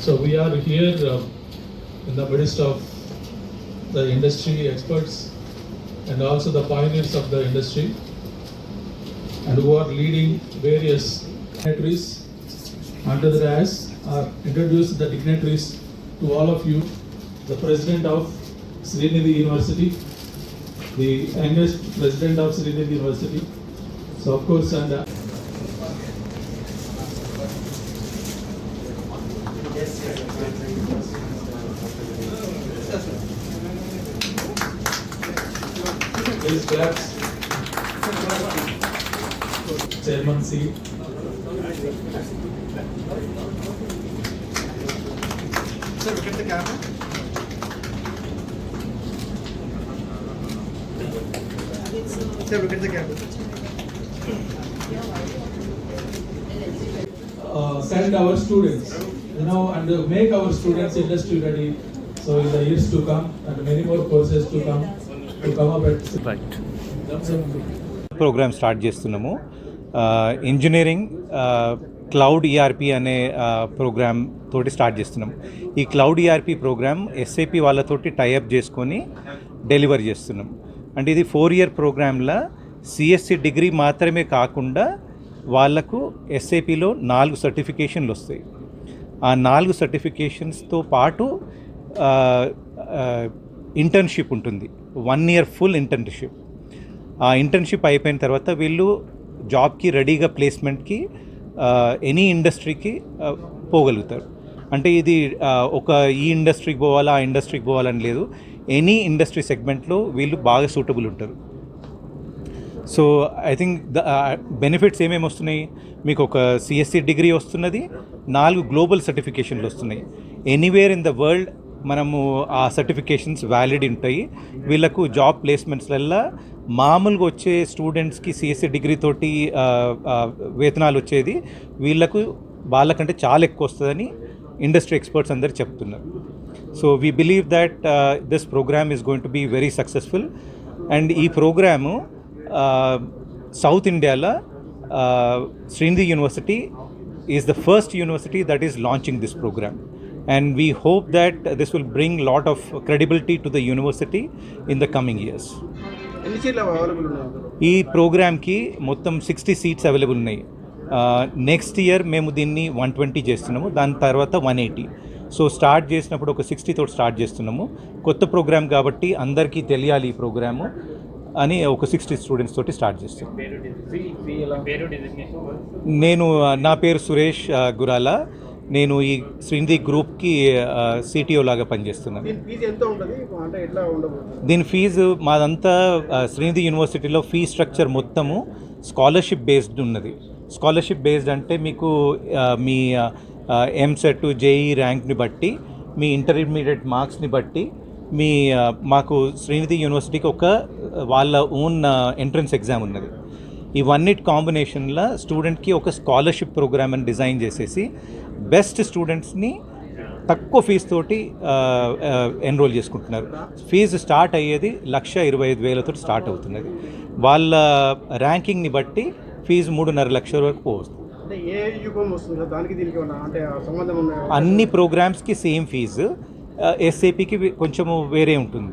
So we are here uh, in the midst of the industry experts and also the pioneers of the industry and who are leading various dignitaries under the as are introduced the dignitaries to all of you. The president of Srinidhi University, the youngest president of Srinidhi University. So of course and uh, Please claps. Chairman C. Sir, the camera. Sir, at the camera. Uh, send our students, you know, and uh, make our students industry ready. So in the years to come and many more courses to come, to come up at. Right program start చేస్తున్నాము. Engineering cloud ERP అనే program తోటి start చేస్తున్నాం ఈ cloud ERP program SAP వాళ్ళతోటి tie up చేసుకొని deliver చేస్తున్నాం అంటే ఇది ఫోర్ ఇయర్ ప్రోగ్రాంలో సిఎస్సి డిగ్రీ మాత్రమే కాకుండా వాళ్ళకు ఎస్ఏపిలో నాలుగు సర్టిఫికేషన్లు వస్తాయి. ఆ నాలుగు సర్టిఫికేషన్స్తో పాటు ఇంటర్న్షిప్ ఉంటుంది. One year full internship. ఆ ఇంటర్న్షిప్ అయిపోయిన తర్వాత వీళ్ళు జాబ్కి రెడీగా ప్లేస్మెంట్కి ఎనీ ఇండస్ట్రీకి పోగలుగుతారు. అంటే ఇది ఒక ఈ ఇండస్ట్రీకి పోవాలా ఆ ఇండస్ట్రీకి పోవాలని లేదు. ఎనీ ఇండస్ట్రీ సెగ్మెంట్లో వీళ్ళు బాగా సూటబుల్ ఉంటారు. So I think the benefits ఏమేమి వస్తున్నాయి? మీకు ఒక సిఎస్సి డిగ్రీ వస్తున్నది నాలుగు గ్లోబల్ సర్టిఫికేషన్లు వస్తున్నాయి. ఎనీవేర్ ఇన్ ద వరల్డ్ మనము ఆ సర్టిఫికేషన్స్ వ్యాలిడ్ ఉంటాయి. వీళ్ళకు జాబ్ ప్లేస్మెంట్స్లల్లా మామూలుగా వచ్చే స్టూడెంట్స్కి సిఎస్సి డిగ్రీ తోటి వేతనాలు వచ్చేది వీళ్ళకు వాళ్ళకంటే చాలా ఎక్కువ వస్తుందని ఇండస్ట్రీ ఎక్స్పర్ట్స్ అందరు చెప్తున్నారు. So we believe that this program is going to be very successful. And ఈ ప్రోగ్రాము సౌత్ ఇండియాలో Srinidhi university is the first university that is launching this program and we hope that this will bring lot of credibility to the university in the coming years ఈ ప్రోగ్రామ్కి మొత్తం sixty seats available ఉన్నాయి. Next year మేము దీన్ని one twenty చేస్తున్నాము. దాని తర్వాత one eighty so start చేసినప్పుడు ఒక సిక్స్టీ తోటి స్టార్ట్ చేస్తున్నాము. కొత్త ప్రోగ్రామ్ కాబట్టి అందరికీ తెలియాలి ఈ ప్రోగ్రాము అని ఒక సిక్స్టీ స్టూడెంట్స్ తోటి స్టార్ట్ చేస్తున్నాం నేను నా పేరు సురేష్ గురాల. నేను ఈ శ్రీనిధి గ్రూప్కి సిటిఓ లాగా పనిచేస్తున్నాను. దీని ఫీజు మాదంతా శ్రీనిధి యూనివర్సిటీలో ఫీ స్ట్రక్చర్ మొత్తము స్కాలర్షిప్ బేస్డ్ ఉన్నది. స్కాలర్షిప్ బేస్డ్ అంటే మీకు మీ ఎంసెట్ జేఈ ర్యాంక్ని బట్టి మీ ఇంటర్మీడియట్ మార్క్స్ని బట్టి మీ మాకు శ్రీనిధి యూనివర్సిటీకి ఒక వాళ్ళ ఓన్ ఎంట్రన్స్ ఎగ్జామ్ ఉన్నది. ఇవన్నిటి కాంబినేషన్లో స్టూడెంట్కి ఒక స్కాలర్షిప్ ప్రోగ్రామ్ అని డిజైన్ చేసేసి బెస్ట్ స్టూడెంట్స్ని తక్కువ ఫీజు తోటి ఎన్రోల్ చేసుకుంటున్నారు. ఫీజు స్టార్ట్ అయ్యేది లక్ష ఇరవై ఐదు వేలతో స్టార్ట్ అవుతున్నది. వాళ్ళ ర్యాంకింగ్ని బట్టి ఫీజు మూడున్నర లక్షల వరకు పోవచ్చు. అన్ని ప్రోగ్రామ్స్కి సేమ్ ఫీజు. ఎస్ఏపికి కొంచెము వేరే ఉంటుంది.